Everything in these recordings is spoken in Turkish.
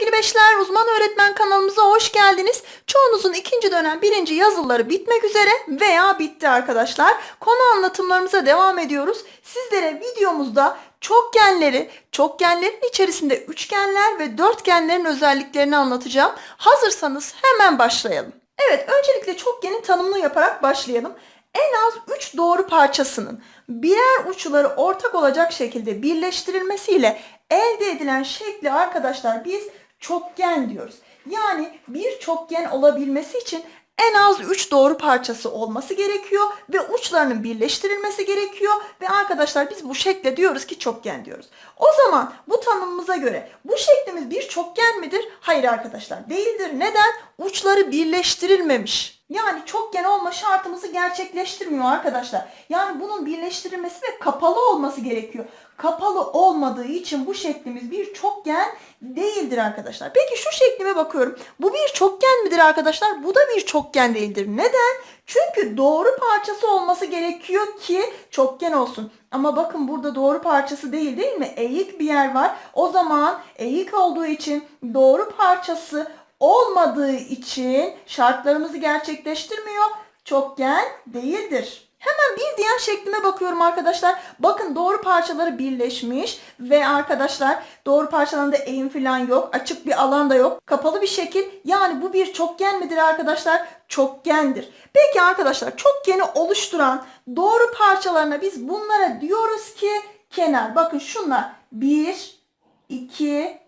sevgili beşler, uzman öğretmen kanalımıza hoş geldiniz. Çoğunuzun ikinci dönem birinci yazıları bitmek üzere veya bitti arkadaşlar. Konu anlatımlarımıza devam ediyoruz. Sizlere videomuzda çokgenleri, çokgenlerin içerisinde üçgenler ve dörtgenlerin özelliklerini anlatacağım. Hazırsanız hemen başlayalım. Evet, öncelikle çokgenin tanımını yaparak başlayalım. En az 3 doğru parçasının birer uçları ortak olacak şekilde birleştirilmesiyle elde edilen şekli arkadaşlar biz çokgen diyoruz. Yani bir çokgen olabilmesi için en az 3 doğru parçası olması gerekiyor ve uçlarının birleştirilmesi gerekiyor ve arkadaşlar biz bu şekle diyoruz ki çokgen diyoruz. O zaman bu tanımımıza göre bu şeklimiz bir çokgen midir? Hayır arkadaşlar değildir. Neden? Uçları birleştirilmemiş. Yani çokgen olma şartımızı gerçekleştirmiyor arkadaşlar. Yani bunun birleştirilmesi ve kapalı olması gerekiyor. Kapalı olmadığı için bu şeklimiz bir çokgen değildir arkadaşlar. Peki şu şeklime bakıyorum. Bu bir çokgen midir arkadaşlar? Bu da bir çokgen değildir. Neden? Çünkü doğru parçası olması gerekiyor ki çokgen olsun. Ama bakın burada doğru parçası değil değil mi? Eğik bir yer var. O zaman eğik olduğu için doğru parçası olmadığı için şartlarımızı gerçekleştirmiyor. Çokgen değildir. Hemen bir diğer şeklime bakıyorum arkadaşlar. Bakın doğru parçaları birleşmiş ve arkadaşlar doğru parçalarında eğim falan yok. Açık bir alan da yok. Kapalı bir şekil. Yani bu bir çokgen midir arkadaşlar? Çokgendir. Peki arkadaşlar çokgeni oluşturan doğru parçalarına biz bunlara diyoruz ki kenar. Bakın şunlar 1, 2,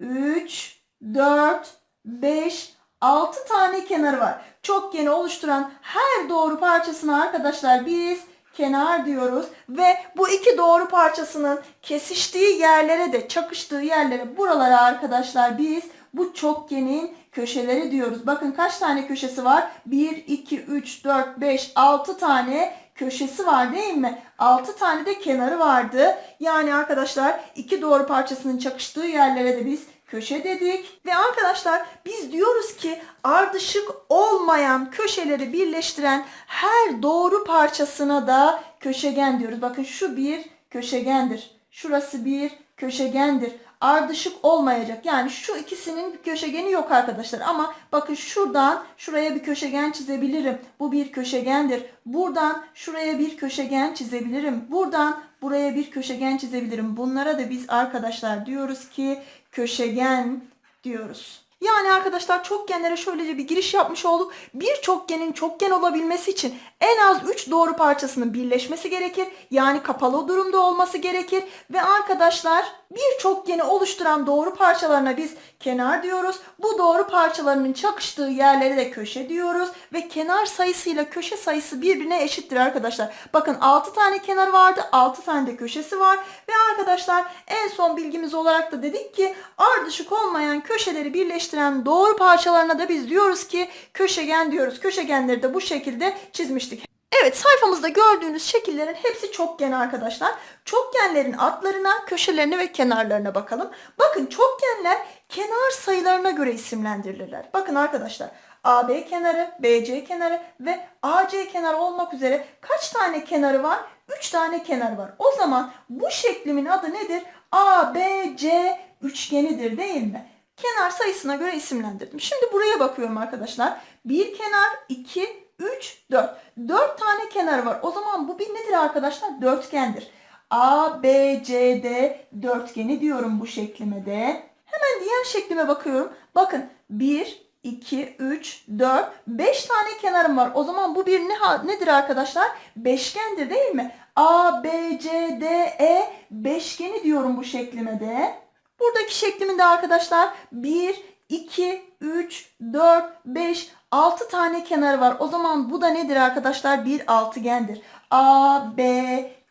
3, 4, 5, 6 tane kenarı var. Çokgeni oluşturan her doğru parçasına arkadaşlar biz kenar diyoruz ve bu iki doğru parçasının kesiştiği yerlere de çakıştığı yerlere buralara arkadaşlar biz bu çokgenin köşeleri diyoruz. Bakın kaç tane köşesi var? 1, 2, 3, 4, 5, 6 tane köşesi var değil mi? 6 tane de kenarı vardı. Yani arkadaşlar iki doğru parçasının çakıştığı yerlere de biz köşe dedik. Ve arkadaşlar biz diyoruz ki ardışık olmayan köşeleri birleştiren her doğru parçasına da köşegen diyoruz. Bakın şu bir köşegendir. Şurası bir köşegendir. Ardışık olmayacak. Yani şu ikisinin bir köşegeni yok arkadaşlar. Ama bakın şuradan şuraya bir köşegen çizebilirim. Bu bir köşegendir. Buradan şuraya bir köşegen çizebilirim. Buradan buraya bir köşegen çizebilirim. Bunlara da biz arkadaşlar diyoruz ki köşegen diyoruz. Yani arkadaşlar çokgenlere şöylece bir giriş yapmış olduk. Bir çokgenin çokgen olabilmesi için en az 3 doğru parçasının birleşmesi gerekir. Yani kapalı durumda olması gerekir. Ve arkadaşlar bir çokgeni oluşturan doğru parçalarına biz kenar diyoruz. Bu doğru parçalarının çakıştığı yerlere de köşe diyoruz. Ve kenar sayısıyla köşe sayısı birbirine eşittir arkadaşlar. Bakın 6 tane kenar vardı. 6 tane de köşesi var. Ve arkadaşlar en son bilgimiz olarak da dedik ki ardışık olmayan köşeleri birleştiren doğru parçalarına da biz diyoruz ki köşegen diyoruz. Köşegenleri de bu şekilde çizmiştik. Evet sayfamızda gördüğünüz şekillerin hepsi çokgen arkadaşlar. Çokgenlerin adlarına, köşelerine ve kenarlarına bakalım. Bakın çokgenler kenar sayılarına göre isimlendirilirler. Bakın arkadaşlar AB kenarı, BC kenarı ve AC kenarı olmak üzere kaç tane kenarı var? 3 tane kenar var. O zaman bu şeklimin adı nedir? ABC üçgenidir değil mi? Kenar sayısına göre isimlendirdim. Şimdi buraya bakıyorum arkadaşlar. Bir kenar, iki, 3, 4. 4 tane kenar var. O zaman bu bir nedir arkadaşlar? Dörtgendir. A, B, C, D dörtgeni diyorum bu şeklime de. Hemen diğer şeklime bakıyorum. Bakın 1, 2, 3, 4, 5 tane kenarım var. O zaman bu bir ne, nedir arkadaşlar? Beşgendir değil mi? A, B, C, D, E beşgeni diyorum bu şeklime de. Buradaki şeklimin de arkadaşlar 1, 2, 3, 4, 5, 6 tane kenarı var. O zaman bu da nedir arkadaşlar? Bir altıgendir. A, B,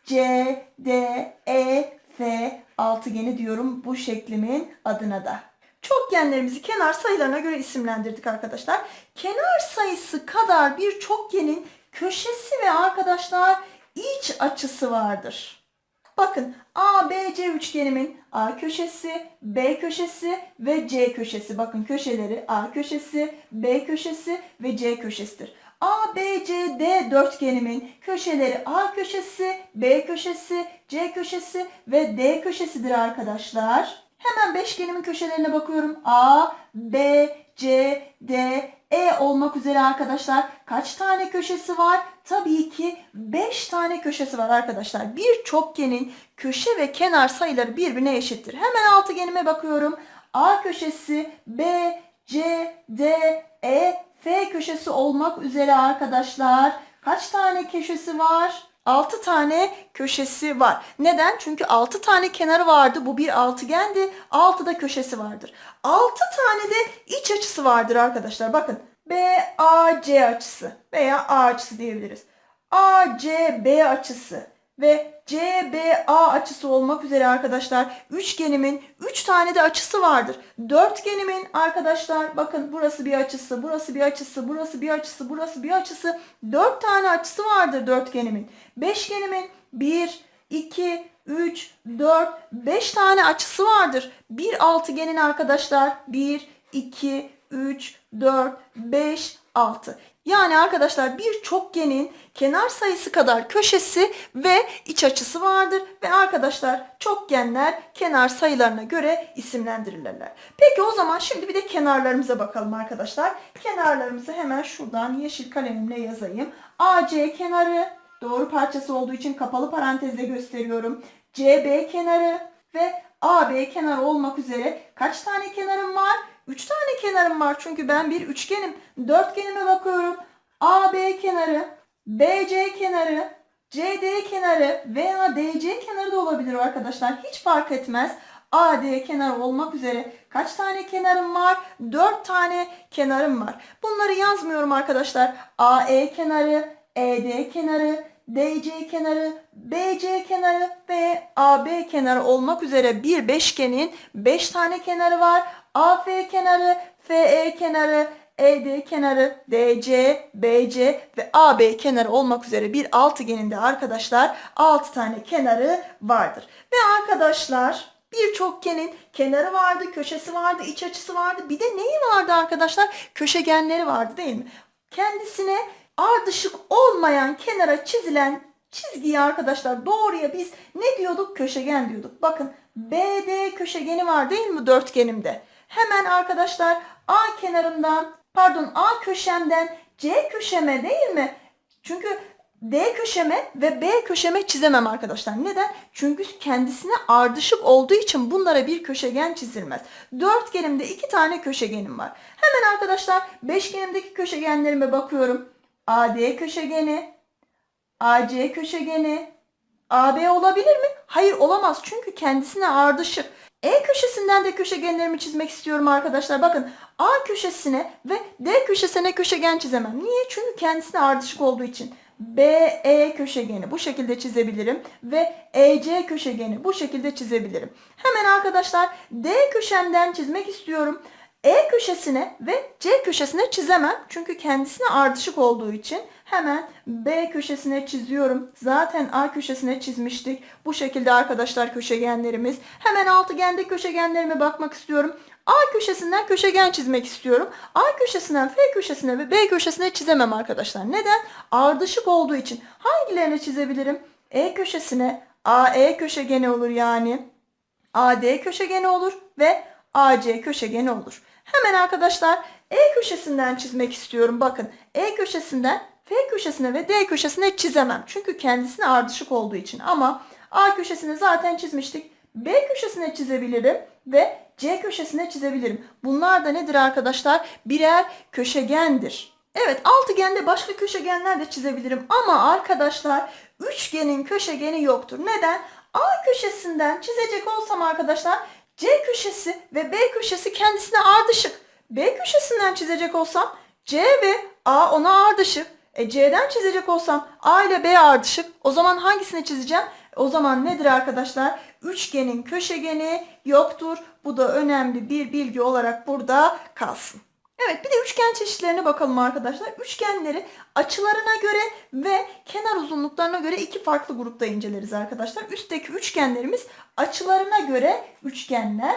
C, D, E, F altıgeni diyorum bu şeklimin adına da. Çokgenlerimizi kenar sayılarına göre isimlendirdik arkadaşlar. Kenar sayısı kadar bir çokgenin köşesi ve arkadaşlar iç açısı vardır. Bakın ABC üçgenimin A köşesi, B köşesi ve C köşesi. Bakın köşeleri A köşesi, B köşesi ve C köşesidir. ABCD dörtgenimin köşeleri A köşesi, B köşesi, C köşesi ve D köşesidir arkadaşlar. Hemen beşgenimin köşelerine bakıyorum. A, B, C, D, E olmak üzere arkadaşlar. Kaç tane köşesi var? Tabii ki 5 tane köşesi var arkadaşlar. Bir çokgenin köşe ve kenar sayıları birbirine eşittir. Hemen altıgenime bakıyorum. A köşesi, B, C, D, E, F köşesi olmak üzere arkadaşlar. Kaç tane köşesi var? 6 tane köşesi var. Neden? Çünkü 6 tane kenarı vardı. Bu bir altıgendi. 6 da köşesi vardır. 6 tane de iç açısı vardır arkadaşlar. Bakın BAC açısı veya A açısı diyebiliriz. ACB açısı ve CBA açısı olmak üzere arkadaşlar üçgenimin 3 tane de açısı vardır. Dörtgenimin arkadaşlar bakın burası bir açısı, burası bir açısı, burası bir açısı, burası bir açısı. 4 tane açısı vardır dörtgenimin. Beşgenimin 1, 2, 3, 4, 5 tane açısı vardır. Bir altıgenin arkadaşlar 1, 2, 3, 4, 5, 6. Yani arkadaşlar bir çokgenin kenar sayısı kadar köşesi ve iç açısı vardır. Ve arkadaşlar çokgenler kenar sayılarına göre isimlendirilirler. Peki o zaman şimdi bir de kenarlarımıza bakalım arkadaşlar. Kenarlarımızı hemen şuradan yeşil kalemimle yazayım. AC kenarı doğru parçası olduğu için kapalı parantezle gösteriyorum. CB kenarı ve AB kenarı olmak üzere kaç tane kenarım var? 3 tane kenarım var çünkü ben bir üçgenim. Dörtgenime bakıyorum. AB kenarı, BC kenarı, CD kenarı veya DC kenarı da olabilir arkadaşlar. Hiç fark etmez. AD kenarı olmak üzere kaç tane kenarım var? 4 tane kenarım var. Bunları yazmıyorum arkadaşlar. AE kenarı, ED kenarı, DC kenarı, BC kenarı ve AB kenarı olmak üzere bir beşgenin 5 tane kenarı var. AF kenarı, FE kenarı, ED kenarı, DC, BC ve AB kenarı olmak üzere bir altıgenin de arkadaşlar 6 tane kenarı vardır. Ve arkadaşlar bir çokgenin kenarı vardı, köşesi vardı, iç açısı vardı. Bir de neyi vardı arkadaşlar? Köşegenleri vardı değil mi? Kendisine ardışık olmayan kenara çizilen çizgiyi arkadaşlar doğruya biz ne diyorduk? Köşegen diyorduk. Bakın BD köşegeni var değil mi dörtgenimde? Hemen arkadaşlar A kenarından pardon A köşemden C köşeme değil mi? Çünkü D köşeme ve B köşeme çizemem arkadaşlar. Neden? Çünkü kendisine ardışık olduğu için bunlara bir köşegen çizilmez. Dörtgenimde iki tane köşegenim var. Hemen arkadaşlar beşgenimdeki köşegenlerime bakıyorum. AD köşegeni, AC köşegeni, AB olabilir mi? Hayır olamaz çünkü kendisine ardışık. E köşesinden de köşegenlerimi çizmek istiyorum arkadaşlar. Bakın A köşesine ve D köşesine köşegen çizemem. Niye? Çünkü kendisine ardışık olduğu için. BE köşegeni bu şekilde çizebilirim ve EC köşegeni bu şekilde çizebilirim. Hemen arkadaşlar D köşemden çizmek istiyorum. E köşesine ve C köşesine çizemem. Çünkü kendisine ardışık olduğu için hemen B köşesine çiziyorum. Zaten A köşesine çizmiştik. Bu şekilde arkadaşlar köşegenlerimiz. Hemen altıgende köşegenlerime bakmak istiyorum. A köşesinden köşegen çizmek istiyorum. A köşesinden F köşesine ve B köşesine çizemem arkadaşlar. Neden? Ardışık olduğu için. Hangilerini çizebilirim? E köşesine AE köşegeni olur yani. AD köşegeni olur ve AC köşegeni olur. Hemen arkadaşlar E köşesinden çizmek istiyorum. Bakın E köşesinden F köşesine ve D köşesine çizemem. Çünkü kendisine ardışık olduğu için. Ama A köşesini zaten çizmiştik. B köşesine çizebilirim ve C köşesine çizebilirim. Bunlar da nedir arkadaşlar? Birer köşegendir. Evet altıgende başka köşegenler de çizebilirim. Ama arkadaşlar üçgenin köşegeni yoktur. Neden? A köşesinden çizecek olsam arkadaşlar C köşesi ve B köşesi kendisine ardışık. B köşesinden çizecek olsam C ve A ona ardışık. E, C'den çizecek olsam A ile B ardışık. O zaman hangisini çizeceğim? O zaman nedir arkadaşlar? Üçgenin köşegeni yoktur. Bu da önemli bir bilgi olarak burada kalsın. Evet bir de üçgen çeşitlerine bakalım arkadaşlar. Üçgenleri açılarına göre ve kenar uzunluklarına göre iki farklı grupta inceleriz arkadaşlar. Üstteki üçgenlerimiz açılarına göre üçgenler.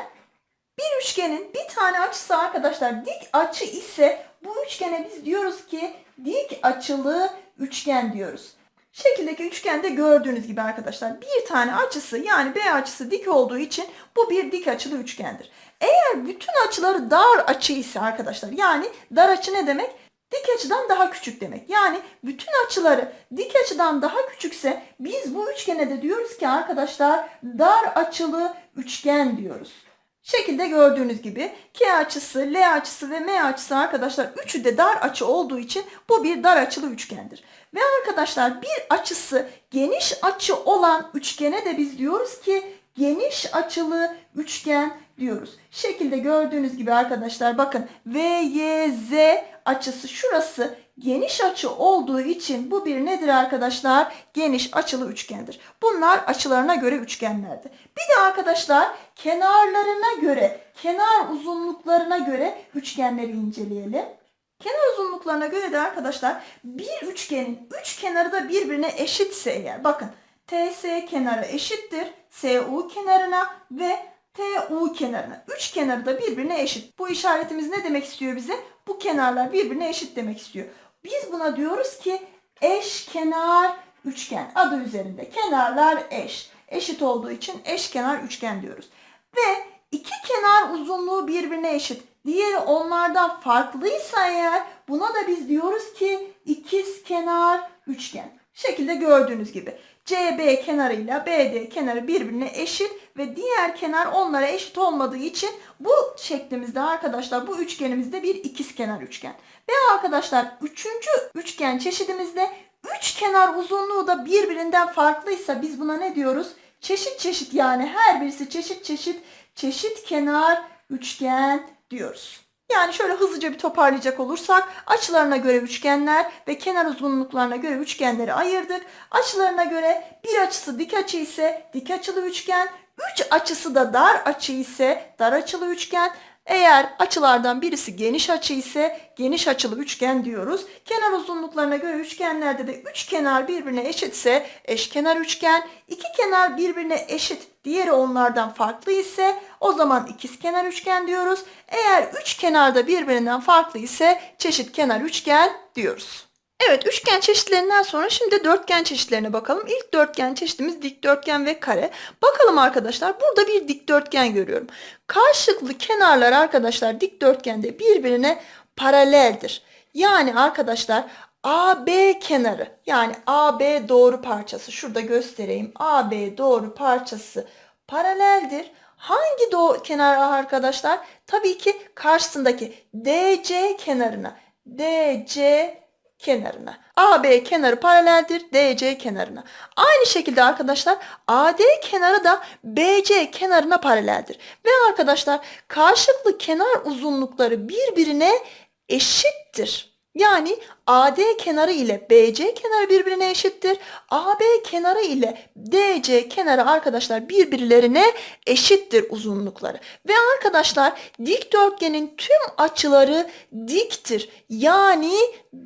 Bir üçgenin bir tane açısı arkadaşlar dik açı ise bu üçgene biz diyoruz ki dik açılı üçgen diyoruz. Şekildeki üçgende gördüğünüz gibi arkadaşlar bir tane açısı yani B açısı dik olduğu için bu bir dik açılı üçgendir. Eğer bütün açıları dar açı ise arkadaşlar yani dar açı ne demek? Dik açıdan daha küçük demek. Yani bütün açıları dik açıdan daha küçükse biz bu üçgene de diyoruz ki arkadaşlar dar açılı üçgen diyoruz. Şekilde gördüğünüz gibi K açısı, L açısı ve M açısı arkadaşlar üçü de dar açı olduğu için bu bir dar açılı üçgendir. Ve arkadaşlar bir açısı geniş açı olan üçgene de biz diyoruz ki geniş açılı üçgen diyoruz. Şekilde gördüğünüz gibi arkadaşlar bakın VYZ açısı şurası geniş açı olduğu için bu bir nedir arkadaşlar? Geniş açılı üçgendir. Bunlar açılarına göre üçgenlerdi. Bir de arkadaşlar kenarlarına göre, kenar uzunluklarına göre üçgenleri inceleyelim. Kenar uzunluklarına göre de arkadaşlar bir üçgenin üç kenarı da birbirine eşitse eğer bakın TS kenarı eşittir SU kenarına ve TU kenarına. Üç kenarı da birbirine eşit. Bu işaretimiz ne demek istiyor bize? Bu kenarlar birbirine eşit demek istiyor. Biz buna diyoruz ki eşkenar üçgen. Adı üzerinde kenarlar eş. Eşit olduğu için eşkenar üçgen diyoruz. Ve iki kenar uzunluğu birbirine eşit. Diğeri onlardan farklıysa eğer buna da biz diyoruz ki ikiz kenar üçgen. Şekilde gördüğünüz gibi. CB kenarıyla BD kenarı birbirine eşit ve diğer kenar onlara eşit olmadığı için bu şeklimizde arkadaşlar bu üçgenimizde bir ikizkenar üçgen. Ve arkadaşlar üçüncü üçgen çeşidimizde üç kenar uzunluğu da birbirinden farklıysa biz buna ne diyoruz? Çeşit çeşit yani her birisi çeşit çeşit çeşit kenar üçgen diyoruz. Yani şöyle hızlıca bir toparlayacak olursak açılarına göre üçgenler ve kenar uzunluklarına göre üçgenleri ayırdık. Açılarına göre bir açısı dik açı ise dik açılı üçgen, üç açısı da dar açı ise dar açılı üçgen. Eğer açılardan birisi geniş açı ise geniş açılı üçgen diyoruz. Kenar uzunluklarına göre üçgenlerde de üç kenar birbirine eşitse eşkenar üçgen, iki kenar birbirine eşit, diğeri onlardan farklı ise o zaman ikizkenar üçgen diyoruz. Eğer üç kenarda birbirinden farklı ise çeşit kenar üçgen diyoruz. Evet üçgen çeşitlerinden sonra şimdi dörtgen çeşitlerine bakalım. İlk dörtgen çeşitimiz dikdörtgen ve kare. Bakalım arkadaşlar burada bir dikdörtgen görüyorum. Karşılıklı kenarlar arkadaşlar dikdörtgende birbirine paraleldir. Yani arkadaşlar AB kenarı yani AB doğru parçası şurada göstereyim. AB doğru parçası paraleldir. Hangi doğru kenar arkadaşlar? Tabii ki karşısındaki DC kenarına. DC kenarına. AB kenarı paraleldir DC kenarına. Aynı şekilde arkadaşlar AD kenarı da BC kenarına paraleldir. Ve arkadaşlar karşılıklı kenar uzunlukları birbirine eşittir. Yani AD kenarı ile BC kenarı birbirine eşittir. AB kenarı ile DC kenarı arkadaşlar birbirlerine eşittir uzunlukları. Ve arkadaşlar dikdörtgenin tüm açıları diktir. Yani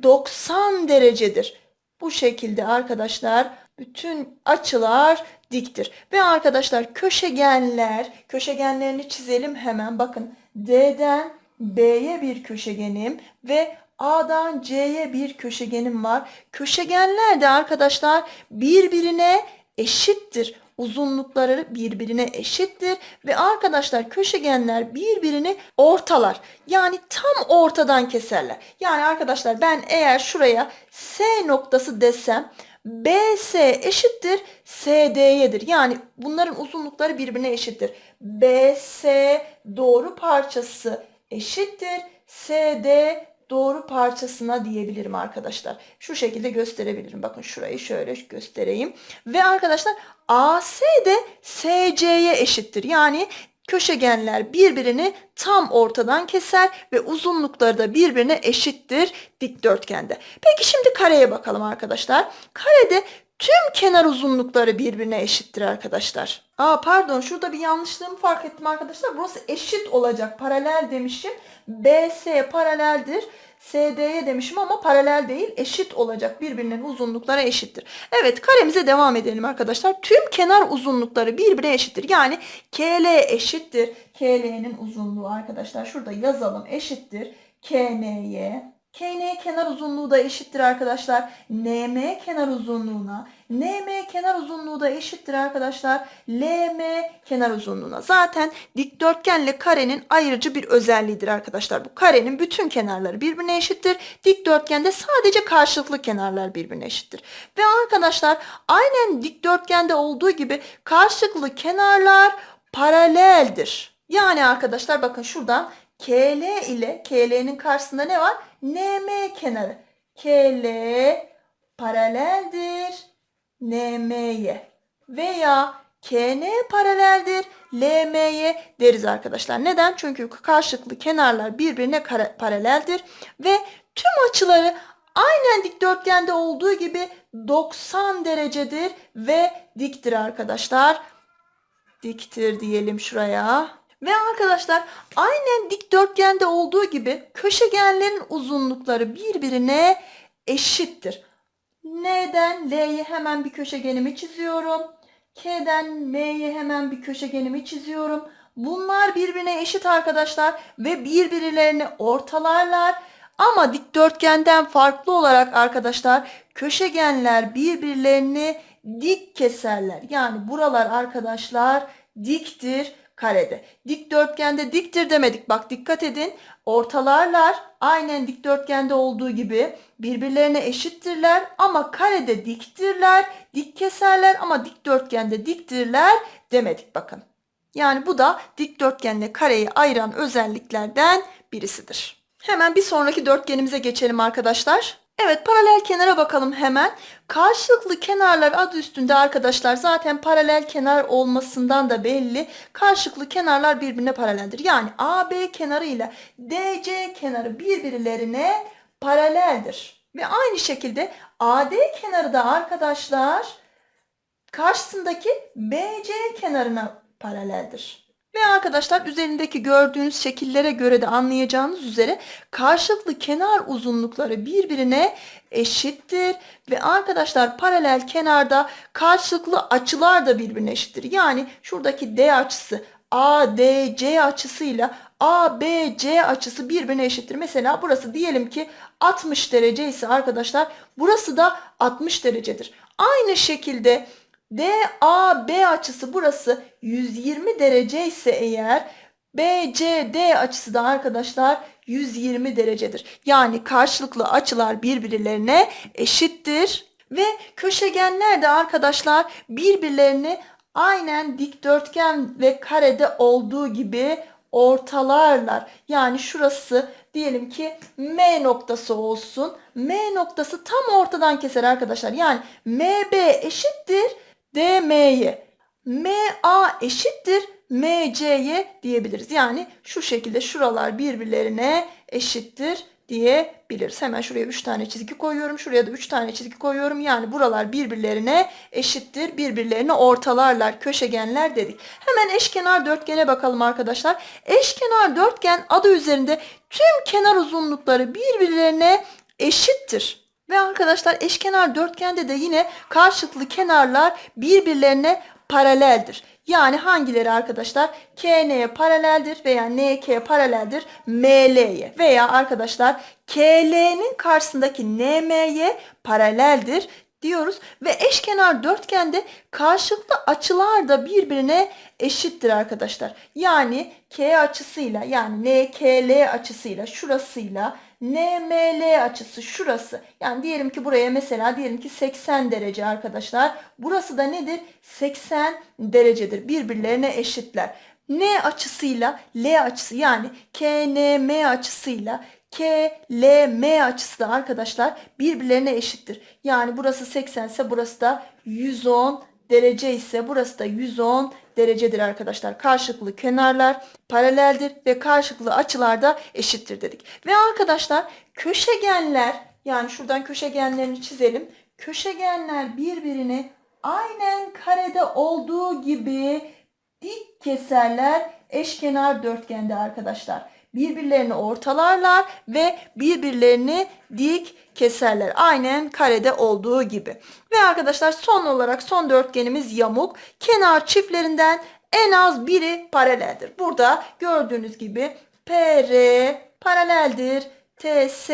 90 derecedir. Bu şekilde arkadaşlar bütün açılar diktir. Ve arkadaşlar köşegenler, köşegenlerini çizelim hemen. Bakın D'den B'ye bir köşegenim ve A'dan C'ye bir köşegenim var. Köşegenler de arkadaşlar birbirine eşittir. Uzunlukları birbirine eşittir ve arkadaşlar köşegenler birbirini ortalar. Yani tam ortadan keserler. Yani arkadaşlar ben eğer şuraya S noktası desem BS eşittir SD'yedir. Yani bunların uzunlukları birbirine eşittir. BS doğru parçası eşittir SD doğru parçasına diyebilirim arkadaşlar. Şu şekilde gösterebilirim. Bakın şurayı şöyle göstereyim. Ve arkadaşlar AS de SC'ye eşittir. Yani köşegenler birbirini tam ortadan keser ve uzunlukları da birbirine eşittir dikdörtgende. Peki şimdi kareye bakalım arkadaşlar. Karede tüm kenar uzunlukları birbirine eşittir arkadaşlar. Aa pardon şurada bir yanlışlığımı fark ettim arkadaşlar. Burası eşit olacak. Paralel demişim. BS paraleldir. SD'ye demişim ama paralel değil eşit olacak. Birbirinin uzunlukları eşittir. Evet karemize devam edelim arkadaşlar. Tüm kenar uzunlukları birbirine eşittir. Yani KL eşittir. KL'nin uzunluğu arkadaşlar şurada yazalım eşittir. KN'ye KN kenar uzunluğu da eşittir arkadaşlar. NM kenar uzunluğuna. NM kenar uzunluğu da eşittir arkadaşlar. LM kenar uzunluğuna. Zaten dikdörtgenle karenin ayırıcı bir özelliğidir arkadaşlar. Bu karenin bütün kenarları birbirine eşittir. Dikdörtgende sadece karşılıklı kenarlar birbirine eşittir. Ve arkadaşlar aynen dikdörtgende olduğu gibi karşılıklı kenarlar paraleldir. Yani arkadaşlar bakın şuradan KL ile KL'nin karşısında ne var? NM kenarı. KL paraleldir NM'ye veya KN paraleldir LM'ye deriz arkadaşlar. Neden? Çünkü karşılıklı kenarlar birbirine paraleldir ve tüm açıları aynen dikdörtgende olduğu gibi 90 derecedir ve diktir arkadaşlar. Diktir diyelim şuraya. Ve arkadaşlar aynen dikdörtgende olduğu gibi köşegenlerin uzunlukları birbirine eşittir. N'den L'ye hemen bir köşegenimi çiziyorum. K'den M'ye hemen bir köşegenimi çiziyorum. Bunlar birbirine eşit arkadaşlar ve birbirlerini ortalarlar. Ama dikdörtgenden farklı olarak arkadaşlar köşegenler birbirlerini dik keserler. Yani buralar arkadaşlar diktir karede. Dikdörtgende diktir demedik. Bak dikkat edin. Ortalarlar aynen dikdörtgende olduğu gibi birbirlerine eşittirler ama karede diktirler, dik keserler ama dikdörtgende diktirler demedik bakın. Yani bu da dikdörtgenle kareyi ayıran özelliklerden birisidir. Hemen bir sonraki dörtgenimize geçelim arkadaşlar. Evet paralel kenara bakalım hemen. Karşılıklı kenarlar adı üstünde arkadaşlar zaten paralel kenar olmasından da belli. Karşılıklı kenarlar birbirine paraleldir. Yani AB kenarı ile DC kenarı birbirlerine paraleldir. Ve aynı şekilde AD kenarı da arkadaşlar karşısındaki BC kenarına paraleldir. Ve arkadaşlar üzerindeki gördüğünüz şekillere göre de anlayacağınız üzere karşılıklı kenar uzunlukları birbirine eşittir. Ve arkadaşlar paralel kenarda karşılıklı açılar da birbirine eşittir. Yani şuradaki D açısı ADC açısıyla ABC açısı birbirine eşittir. Mesela burası diyelim ki 60 derece ise arkadaşlar burası da 60 derecedir. Aynı şekilde DAB açısı burası 120 derece ise eğer BCD açısı da arkadaşlar 120 derecedir. Yani karşılıklı açılar birbirlerine eşittir. Ve köşegenler de arkadaşlar birbirlerini aynen dikdörtgen ve karede olduğu gibi ortalarlar. Yani şurası diyelim ki M noktası olsun. M noktası tam ortadan keser arkadaşlar. Yani MB eşittir DM'ye. MA eşittir MC'ye diyebiliriz. Yani şu şekilde şuralar birbirlerine eşittir diyebiliriz. Hemen şuraya 3 tane çizgi koyuyorum. Şuraya da 3 tane çizgi koyuyorum. Yani buralar birbirlerine eşittir. Birbirlerini ortalarlar. Köşegenler dedik. Hemen eşkenar dörtgene bakalım arkadaşlar. Eşkenar dörtgen adı üzerinde tüm kenar uzunlukları birbirlerine eşittir. Ve arkadaşlar eşkenar dörtgende de yine karşılıklı kenarlar birbirlerine paraleldir. Yani hangileri arkadaşlar? KN'ye paraleldir veya NK'ye paraleldir ML'ye veya arkadaşlar KL'nin karşısındaki NM'ye paraleldir diyoruz ve eşkenar dörtgende karşılıklı açılar da birbirine eşittir arkadaşlar. Yani K açısıyla yani NKL açısıyla şurasıyla NML açısı şurası. Yani diyelim ki buraya mesela diyelim ki 80 derece arkadaşlar. Burası da nedir? 80 derecedir. Birbirlerine eşitler. N açısıyla L açısı yani KNM açısıyla KLM açısı da arkadaşlar birbirlerine eşittir. Yani burası 80 ise burası da 110 derece ise burası da 110 derecedir arkadaşlar. Karşılıklı kenarlar paraleldir ve karşılıklı açılar da eşittir dedik. Ve arkadaşlar köşegenler yani şuradan köşegenlerini çizelim. Köşegenler birbirini aynen karede olduğu gibi dik keserler eşkenar dörtgende arkadaşlar. Birbirlerini ortalarlar ve birbirlerini dik keserler. Aynen karede olduğu gibi. Ve arkadaşlar son olarak son dörtgenimiz yamuk. Kenar çiftlerinden en az biri paraleldir. Burada gördüğünüz gibi PR paraleldir. TS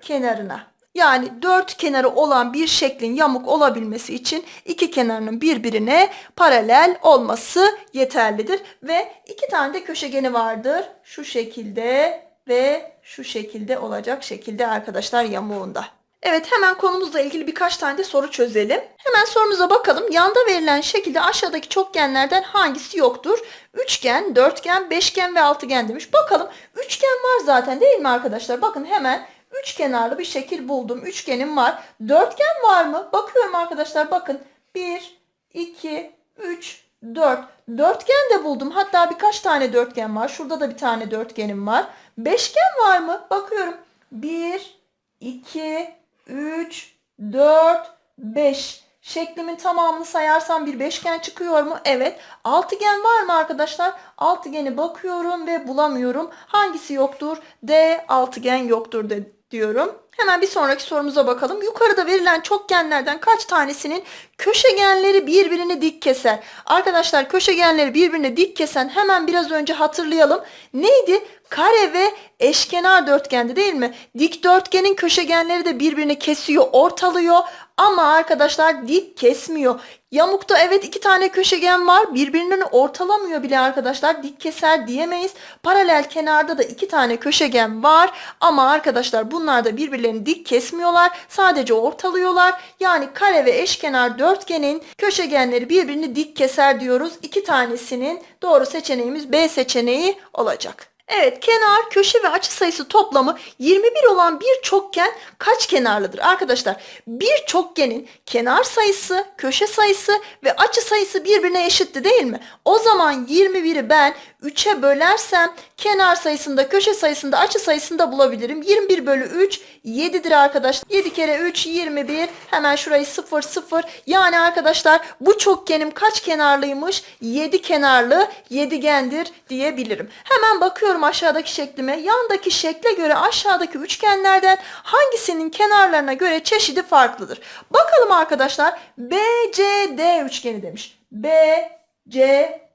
kenarına. Yani dört kenarı olan bir şeklin yamuk olabilmesi için iki kenarının birbirine paralel olması yeterlidir. Ve iki tane de köşegeni vardır. Şu şekilde ve şu şekilde olacak şekilde arkadaşlar yamuğunda. Evet hemen konumuzla ilgili birkaç tane de soru çözelim. Hemen sorumuza bakalım. Yanda verilen şekilde aşağıdaki çokgenlerden hangisi yoktur? Üçgen, dörtgen, beşgen ve altıgen demiş. Bakalım üçgen var zaten değil mi arkadaşlar? Bakın hemen üç kenarlı bir şekil buldum. Üçgenim var. Dörtgen var mı? Bakıyorum arkadaşlar bakın. 1, 2, 3, 4. Dörtgen de buldum. Hatta birkaç tane dörtgen var. Şurada da bir tane dörtgenim var. Beşgen var mı? Bakıyorum. 1, 2, 3, 4, 5. Şeklimin tamamını sayarsam bir beşgen çıkıyor mu? Evet. Altıgen var mı arkadaşlar? Altıgeni bakıyorum ve bulamıyorum. Hangisi yoktur? D altıgen yoktur de diyorum. Hemen bir sonraki sorumuza bakalım. Yukarıda verilen çokgenlerden kaç tanesinin köşegenleri birbirini dik keser? Arkadaşlar köşegenleri birbirine dik kesen hemen biraz önce hatırlayalım. Neydi? Kare ve eşkenar dörtgendi değil mi? Dikdörtgenin köşegenleri de birbirini kesiyor, ortalıyor. Ama arkadaşlar dik kesmiyor. Yamukta evet iki tane köşegen var. Birbirini ortalamıyor bile arkadaşlar. Dik keser diyemeyiz. Paralel kenarda da iki tane köşegen var. Ama arkadaşlar bunlar da birbirlerini dik kesmiyorlar. Sadece ortalıyorlar. Yani kare ve eşkenar dörtgenin köşegenleri birbirini dik keser diyoruz. İki tanesinin doğru seçeneğimiz B seçeneği olacak. Evet kenar, köşe ve açı sayısı toplamı 21 olan bir çokgen kaç kenarlıdır? Arkadaşlar bir çokgenin kenar sayısı, köşe sayısı ve açı sayısı birbirine eşitti değil mi? O zaman 21'i ben 3'e bölersem kenar sayısında, köşe sayısında, açı sayısında bulabilirim. 21 bölü 3 7'dir arkadaşlar. 7 kere 3 21. Hemen şurayı 0 0. Yani arkadaşlar bu çokgenim kaç kenarlıymış? 7 kenarlı yedigendir diyebilirim. Hemen bakıyorum aşağıdaki şeklime. Yandaki şekle göre aşağıdaki üçgenlerden hangisinin kenarlarına göre çeşidi farklıdır? Bakalım arkadaşlar. BCD üçgeni demiş.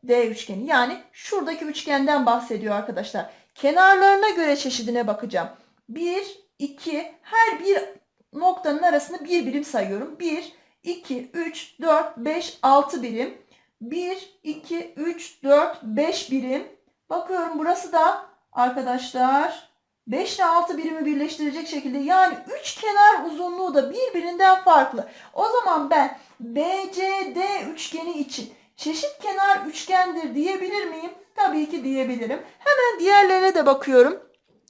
BCD üçgeni. Yani şuradaki üçgenden bahsediyor arkadaşlar. Kenarlarına göre çeşidine bakacağım. 1, 2, her bir noktanın arasını bir birim sayıyorum. 1, 2, 3, 4, 5, 6 birim. 1, 2, 3, 4, 5 birim. Bakıyorum burası da arkadaşlar 5 ile 6 birimi birleştirecek şekilde yani 3 kenar uzunluğu da birbirinden farklı. O zaman ben BCD üçgeni için çeşit kenar üçgendir diyebilir miyim? Tabii ki diyebilirim. Hemen diğerlerine de bakıyorum.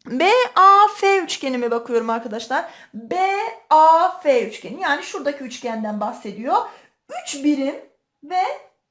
BAF üçgenime bakıyorum arkadaşlar. BAF üçgeni yani şuradaki üçgenden bahsediyor. 3 birim ve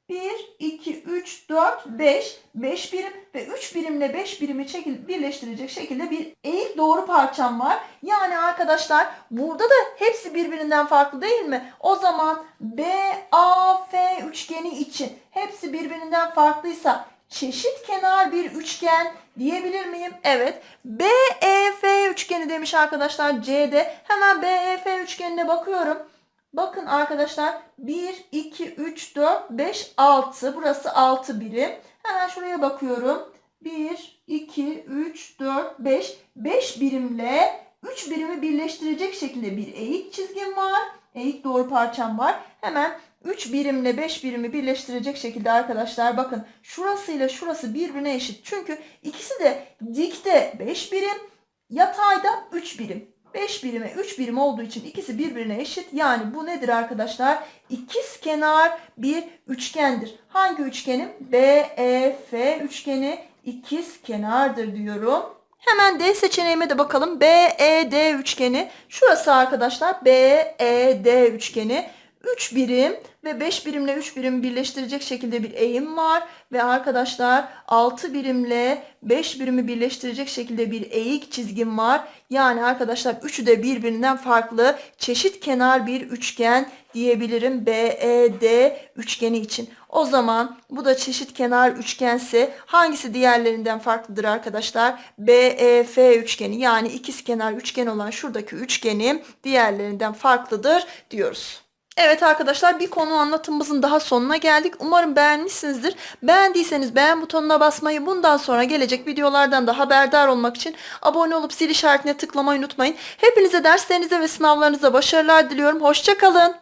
1, 2, 3, 4, 5, 5 birim ve 3 birimle 5 birimi şekil, birleştirecek şekilde bir eğik doğru parçam var. Yani arkadaşlar burada da hepsi birbirinden farklı değil mi? O zaman BAF üçgeni için hepsi birbirinden farklıysa çeşit kenar bir üçgen diyebilir miyim? Evet. BEF üçgeni demiş arkadaşlar C'de. Hemen BEF üçgenine bakıyorum. Bakın arkadaşlar 1, 2, 3, 4, 5, 6. Burası 6 birim. Hemen şuraya bakıyorum. 1, 2, 3, 4, 5. 5 birimle 3 birimi birleştirecek şekilde bir eğik çizgim var. Eğik doğru parçam var. Hemen 3 birimle 5 birimi birleştirecek şekilde arkadaşlar bakın şurasıyla şurası birbirine eşit. Çünkü ikisi de dikte 5 birim, yatayda 3 birim. 5 birime 3 birim olduğu için ikisi birbirine eşit. Yani bu nedir arkadaşlar? İkiz kenar bir üçgendir. Hangi üçgenim? BEF üçgeni ikiz kenardır diyorum. Hemen D seçeneğime de bakalım. BED üçgeni. Şurası arkadaşlar BED üçgeni. 3 birim ve 5 birimle 3 birim birleştirecek şekilde bir eğim var. Ve arkadaşlar 6 birimle 5 birimi birleştirecek şekilde bir eğik çizgim var. Yani arkadaşlar üçü de birbirinden farklı çeşit kenar bir üçgen diyebilirim BED üçgeni için. O zaman bu da çeşit kenar üçgense hangisi diğerlerinden farklıdır arkadaşlar? BEF üçgeni yani ikiz kenar üçgen olan şuradaki üçgenim diğerlerinden farklıdır diyoruz. Evet arkadaşlar bir konu anlatımımızın daha sonuna geldik. Umarım beğenmişsinizdir. Beğendiyseniz beğen butonuna basmayı bundan sonra gelecek videolardan da haberdar olmak için abone olup zil işaretine tıklamayı unutmayın. Hepinize derslerinize ve sınavlarınıza başarılar diliyorum. Hoşçakalın.